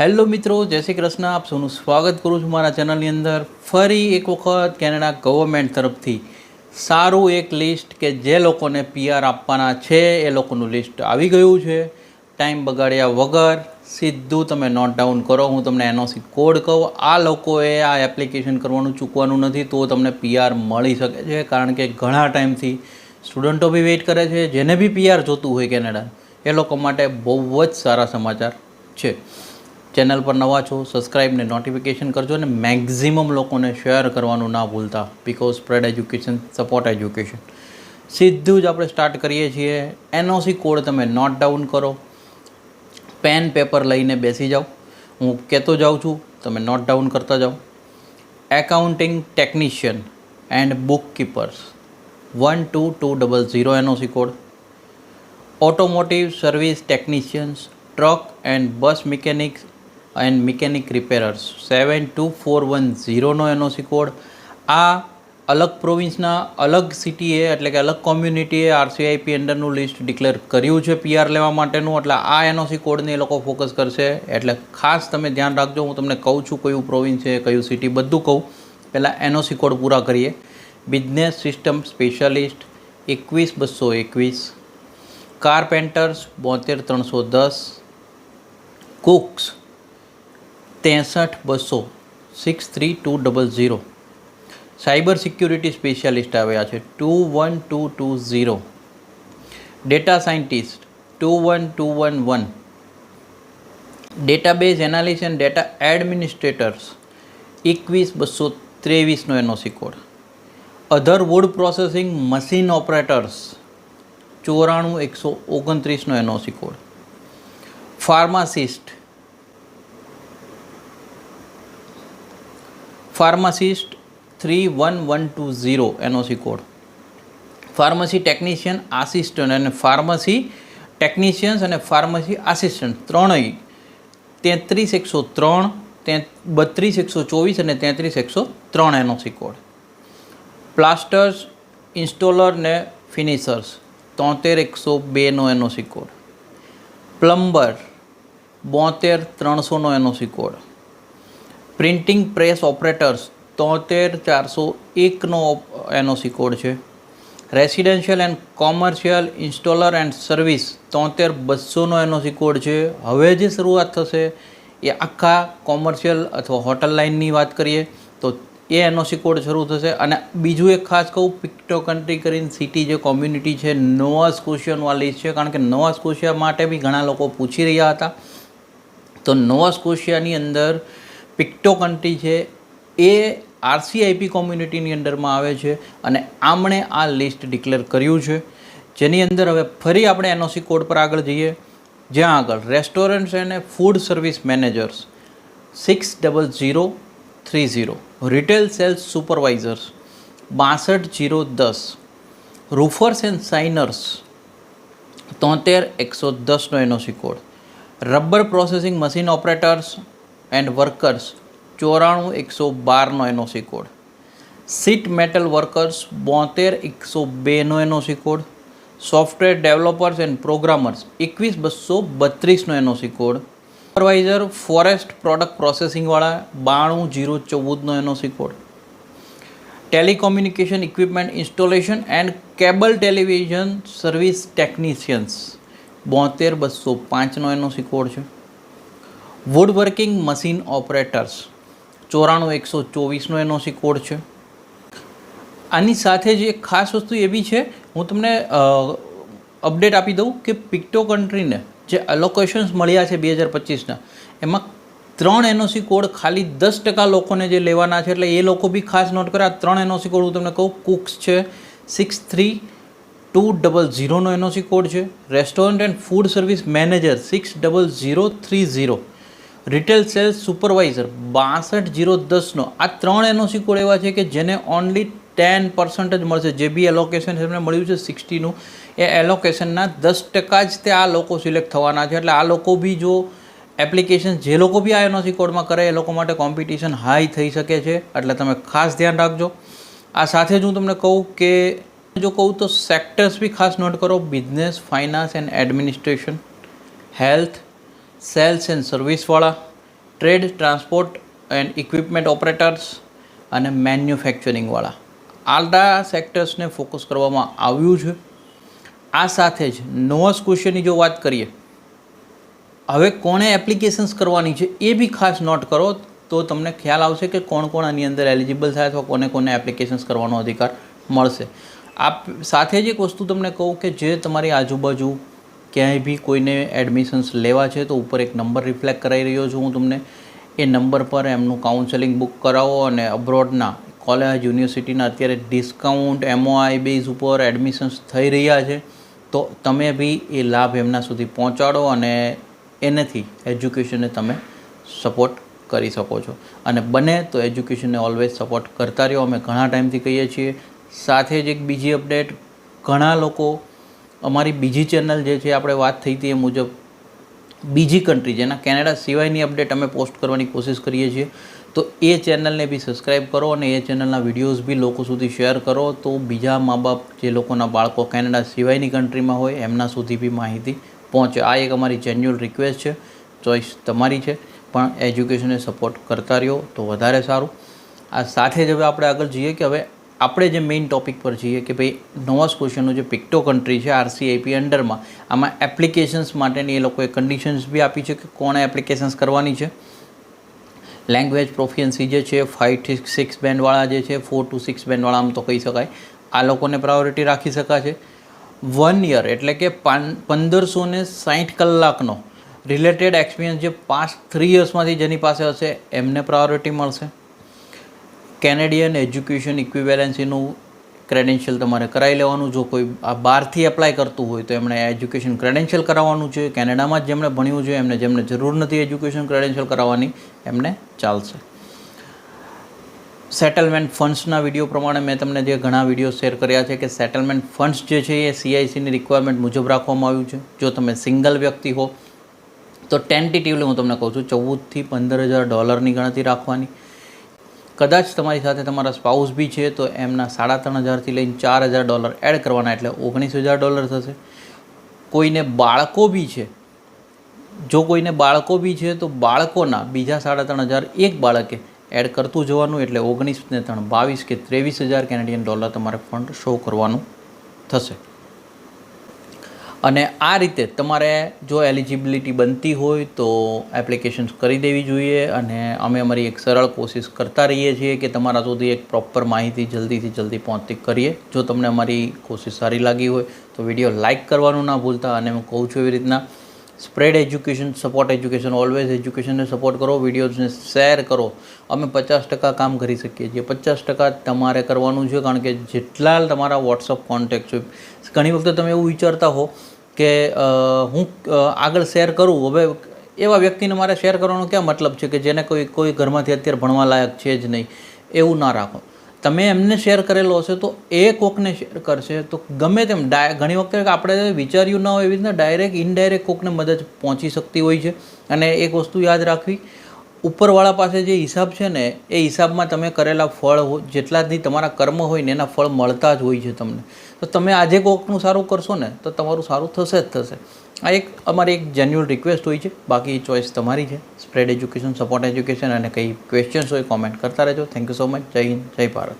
Hello મિત્રો, જય શ્રી કૃષ્ણ. આપ સૌનું સ્વાગત કરું છું મારા ચેનલની અંદર. ફરી એક વખત કેનેડા ગવર્મેન્ટ તરફથી સારું એક લિસ્ટ કે જે લોકોને પીઆર આપવાના છે, એ લોકોનું લિસ્ટ આવી ગયું છે. ટાઈમ બગાડ્યા વગર સીધું તમે નોટ ડાઉન કરો. હું તમને એનઓસી કોડ કહું. આ લોકોએ આ એપ્લિકેશન કરવાનું ચૂકવાનું નથી, તો તમને પીઆર મળી શકે છે. કારણ કે ઘણા ટાઈમથી સ્ટુડન્ટો બી વેઇટ કરે છે. જેને બી પીઆર જોતું હોય કેનેડા, એ લોકો માટે બહુ જ સારા સમાચાર છે. ચેનલ પર નવા છો સબસ્ક્રાઈબ ને નોટિફિકેશન કરજો અને મેક્ઝિમમ લોકોને શેર કરવાનું ના ભૂલતા. Because spread education support education સીધું જ આપણે સ્ટાર્ટ કરીએ છીએ. એનઓસી કોડ તમે નોટ ડાઉન કરો. પેન પેપર લઈને બેસી જાઓ. હું કહેતો જાઉં છું, તમે નોટ ડાઉન કરતા જાઓ. Accounting technician and bookkeepers one two two double zero NOC code automotive service technicians truck and bus mechanics and mechanic repairers seven two four one ઝીરોનો NOC code આ અલગ પ્રોવિન્સના અલગ સિટીએ એટલે કે અલગ કોમ્યુનિટીએ આરસીઆઈપી અંડરનું લિસ્ટ ડિક્લેર કર્યું છે પીઆર લેવા માટેનું. એટલે આ એનઓસી કોડને એ લોકો ફોકસ કરશે. એટલે ખાસ તમે ધ્યાન રાખજો, હું તમને કહું છું કયું પ્રોવિન્સ છે, કયું સિટી બધું કહું. પહેલાં એનઓસી કોડ પૂરા કરીએ. બિઝનેસ સિસ્ટમ સ્પેશિયાલિસ્ટ એકવીસ બસો એકવીસ. કારપેન્ટર્સ બોતેર ત્રણસો દસ. કુક્સ ત્રેસઠ બસો six three two double zero cyber security specialist આવ્યા છે. Two one two two zero data scientist two one two one one database analyst and data administrators એકવીસ બસો ત્રેવીસનો એનો સિકોડ other wood processing machine operators ચોરાણું એકસો ઓગણત્રીસનો એનો સિકોડ pharmacist pharmacist three one one two zero NOC code pharmacy technician assistant અને pharmacy technicians અને ફાર્મસી આસિસ્ટન્ટ ત્રણેય. તેત્રીસ એકસો ત્રણ, તે બત્રીસ એકસો ચોવીસ અને તેત્રીસ એકસો ત્રણ એનઓસી કોડ પ્લાસ્ટર્સ ઇન્સ્ટોલર ને ફિનિશર્સ તોતેર એકસો બેનો એનઓસી કોડ પ્લમ્બર બોતેર ત્રણસોનો NOC code printing press operators તોતેર ચારસો એકનો એનઓસી કોડ છે. Residential and commercial installer and service તોતેર બસોનો એનઓસી કોડ છે. હવે જે શરૂઆત થશે એ આખા કોમર્શિયલ અથવા હોટલ લાઇનની વાત કરીએ તો એ એનઓસી કોડ શરૂ થશે. અને બીજું એક ખાસ કહું, પિક્ટો કન્ટ્રી કરીને સિટી જે કોમ્યુનિટી છે, નોવા સ્કોશિયનમાં લિસ્ટ છે. કારણ કે નોવા સ્કોશિયા માટે બી ઘણા લોકો પૂછી રહ્યા હતા. તો નોવા સ્કોશિયાની અંદર પિક્ટો કન્ટ્રી છે, એ આરસીઆઈપી કોમ્યુનિટીની અંડરમાં આવે છે અને આમણે આ લિસ્ટ ડિક્લેર કર્યું છે. જેની અંદર હવે ફરી આપણે એનઓસી કોડ પર આગળ જઈએ. જ્યાં આગળ રેસ્ટોરન્ટ્સ અને food service managers six double zero three zero retail sales supervisors બાસઠ જીરો દસ રૂફર્સ એન્ડ સાઇનર્સ તોતેર એકસો દસનો NOC code rubber processing machine operators and workers ચોરાણું એકસો બારનો NOC code sheet metal workers બોતેર એકસો બેનો NOC code software developers and programmers એકવીસ બસો બત્રીસનો NOC code supervisor forest product પ્રોસેસિંગવાળા બાણું zero ચૌદનો NOC code telecommunication equipment installation and cable television service technicians બોતેર બસો પાંચનો એનઓસી કોડ છે. વુડ વર્કિંગ મશીન ઓપરેટર્સ ચોરાણું, એકસો ચોવીસનો એનઓસી કોડ છે. આની સાથે જ એક ખાસ વસ્તુ એવી છે, હું તમને અપડેટ આપી દઉં કે પિક્ટો કન્ટ્રીને જે અલોકેશન્સ મળ્યા છે બે હજાર પચીસના, એમાં ત્રણ એનઓસી કોડ ખાલી દસ ટકા લોકોને જે લેવાના છે, એટલે એ લોકો બી ખાસ નોટ કરે, આ ત્રણ એનઓસી કોડ હું તમને કહું કુક્સ છે સિક્સ થ્રી ટુ ડબલ ઝીરોનો એનઓસી કોડ છે restaurant and food service manager six double zero three zero retail sales supervisor બાસઠ જીરો દસનો. આ ત્રણ એનઓસી કોડ એવા છે કે જેને ઓનલી ટેન પર્સન્ટ જ મળશે. જે બી એલોકેશન એમને મળ્યું છે સિક્સટીનું એ એલોકેશનના દસ ટકા જ તે આ લોકો સિલેક્ટ થવાના છે. એટલે આ લોકો બી જો એપ્લિકેશન જે લોકો બી આ એનઓસી કોડમાં કરે, એ લોકો માટે કોમ્પિટિશન હાઈ થઈ શકે છે. એટલે તમે ખાસ ધ્યાન રાખજો. આ સાથે જ હું તમને કહું કે જો કહું તો સેક્ટર્સ બી ખાસ નોટ કરો. Business finance and administration health sales and સર્વિસવાળા, trade, transport and equipment operators અને મેન્યુફેક્ચરિંગવાળા. આટલા સેક્ટર્સને ફોકસ કરવામાં આવ્યું છે. આ સાથે જ નોવસ ક્વેશ્ચનની જો વાત કરીએ, હવે કોણે એપ્લિકેશન્સ કરવાની છે એ બી ખાસ નોટ કરો તો તમને ખ્યાલ આવશે કે કોણ કોણ આની અંદર એલિજિબલ થાય અથવા કોને કોને એપ્લિકેશન્સ કરવાનો અધિકાર મળશે. આ સાથે જ એક વસ્તુ તમને કહું કે જે તમારી આજુબાજુ ક્યાંય બી કોઈને એડમિશન્સ લેવા છે તો ઉપર એક નંબર રિફ્લેક્ટ કરાવી રહ્યો છું હું તમને. એ નંબર પર એમનું કાઉન્સેલિંગ બુક કરાવો અને અબ્રોડના કોલેજ યુનિવર્સિટીના અત્યારે ડિસ્કાઉન્ટ એમઓઆઈ બેઝ ઉપર એડમિશન્સ થઈ રહ્યા છે. તો તમે બી એ લાભ એમના સુધી પહોંચાડો અને એનાથી એજ્યુકેશનને તમે સપોર્ટ કરી શકો છો. અને બને તો એજ્યુકેશનને ઓલવેઝ સપોર્ટ કરતા રહ્યો. અમે ઘણા ટાઈમથી કહીએ છીએ. સાથે જ એક બીજી અપડેટ ઘણા લોકો અમારી બીજી ચેનલ જે છે, આપણે વાત થઈ હતી એ મુજબ બીજી કન્ટ્રી જેના કેનેડા સિવાયની અપડેટ અમે પોસ્ટ કરવાની કોશિશ કરીએ છીએ. તો એ ચેનલને બી સબસ્ક્રાઈબ કરો અને એ ચેનલના વિડીયોઝ બી લોકો સુધી શેર કરો. તો બીજા મા બાપ જે લોકોના બાળકો કેનેડા સિવાયની કન્ટ્રીમાં હોય, એમના સુધી બી માહિતી પહોંચે. આ એક અમારી જેન્યુઅલ રિક્વેસ્ટ છે ચોઈસ તમારી છે, પણ એજ્યુકેશનને સપોર્ટ કરતા રહ્યો તો વધારે સારું. આ સાથે જ હવે આપણે આગળ જઈએ કે હવે આપણે જે મેઇન ટોપિક પર છીએ કે ભાઈ નવા ક્વેશ્ચનનું જે પિક્ટો કન્ટ્રી છે આરસીઆઈપી અંડરમાં, આમાં એપ્લિકેશન્સ માટેની એ લોકોએ કન્ડિશન્સ બી આપી છે કે કોણે એપ્લિકેશન્સ કરવાની છે. લેંગ્વેજ પ્રોફિયન્સી જે છે ફાઇવથી સિક્સ બેન્ડવાળા જે છે ફોર ટુ સિક્સ બેન્ડવાળા આમ તો કહી શકાય. આ લોકોને પ્રાયોરિટી રાખી શકાશે. વન યર એટલે કે પંદરસો ને સાઠ કલાકનો રિલેટેડ એક્સપિરિયન્સ જે પાસ્ટ થ્રી યર્સમાંથી જેની પાસે હશે, એમને પ્રાયોરિટી મળશે. કેનેડિયન એજ્યુકેશન ઇક્વિવેલન્સીનું ક્રેડેન્શિયલ તમારે કરાવી લેવાનું. જો કોઈ આ બહારથી એપ્લાય કરતું હોય તો એમણે એજ્યુકેશન ક્રેડેન્શિયલ કરાવવાનું છે. કેનેડામાં જ જેમણે ભણ્યું છે, એમને જેમને જરૂર નથી એજ્યુકેશન ક્રેડેન્શિયલ કરાવવાની, એમને ચાલશે. સેટલમેન્ટ ફંડ્સના વીડિયો પ્રમાણે મેં તમને જે ઘણા વીડિયો શેર કર્યા છે કે સેટલમેન્ટ ફંડ્સ જે છે એ સીઆઈસીની રિક્વાયરમેન્ટ મુજબ રાખવામાં આવ્યું છે. જો તમે સિંગલ વ્યક્તિ હો, તો ટેન્ટેટિવલી હું તમને કહું છું, ચૌદથી પંદર હજાર ડોલરની ગણતરી રાખવાની. કદાચ તમારી સાથે તમારા સ્પાઉસ બી છે, તો એમના સાડા ત્રણ હજારથી લઈને ચાર હજાર ડોલર એડ કરવાના, એટલે ઓગણીસ હજાર ડોલર થશે. કોઈને બાળકો બી છે, જો કોઈને બાળકો બી છે, તો બાળકોના બીજા સાડા ત્રણ હજાર એક બાળકે એડ કરતું જવાનું, એટલે ઓગણીસ ને ત્રણ, બાવીસ કે ત્રેવીસ હજાર કેનેડિયન ડોલર તમારે ફંડ શો કરવાનું થશે. અને આ રીતે તમારે જો એલિજિબિલિટી બનતી હોય તો એપ્લિકેશન્સ કરી દેવી જોઈએ અને અમે અમારી એક સરળ કોશિશ કરતા રહીએ છીએ કે તમારા સુધી એક પ્રોપર માહિતી જલ્દીથી જલ્દી પહોંચતી કરીએ. જો તમને અમારી કોશિશ સારી લાગી હોય તો વીડિયો લાઇક કરવાનું ના ભૂલતા અને હું કહું છું એવી રીતના spread education, support education, always એજ્યુકેશનને support કરો, વિડીયોઝને શેર કરો. અમે પચાસ ટકા કામ કરી શકીએ છીએ. પચાસ ટકા તમારે કરવાનું છે, કારણ કે જેટલા તમારા વોટ્સઅપ કોન્ટેક્ટ છે. ઘણી વખતે તમે એવું વિચારતા હો કે હું આગળ શેર કરું. હવે એવા વ્યક્તિને મારે શેર કરવાનો ક્યાં મતલબ છે કે જેને કોઈ કોઈ ઘરમાંથી અત્યારે ભણવા લાયક છે જ નહીં? એવું ના રાખો. તમે એમને શેર કરેલો હશે તો એ કોકને શેર કરશે. તો ગમે તેમ, ડાય, ઘણી વખતે આપણે વિચાર્યું ના હોય એવી રીતના ડાયરેક્ટ ઇનડાયરેક્ટ કોકને મદદ પહોંચી શકતી હોય છે. અને એક વસ્તુ યાદ રાખવી, ઉપરવાળા પાસે જે હિસાબ છે ને, એ હિસાબમાં તમે કરેલા ફળ જેટલા દી તમારા કર્મ હોય ને એના ફળ મળતા જ હોય છે તમને. તો તમે આજે કોકનું સારું કરશો ને, તો તમારું સારું થશે જ થશે. આ એક અમારી એક જેન્યુઅલ રિક્વેસ્ટ હોય છે. બાકી ચોઈસ તમારી છે. સ્પ્રેડ એજ્યુકેશન સપોર્ટ એજ્યુકેશન અને કંઈ ક્વેશ્ચન્સ હોય કોમેન્ટ કરતા રહેજો. થેન્ક યુ સો મચ જય હિન્દ, જય ભારત.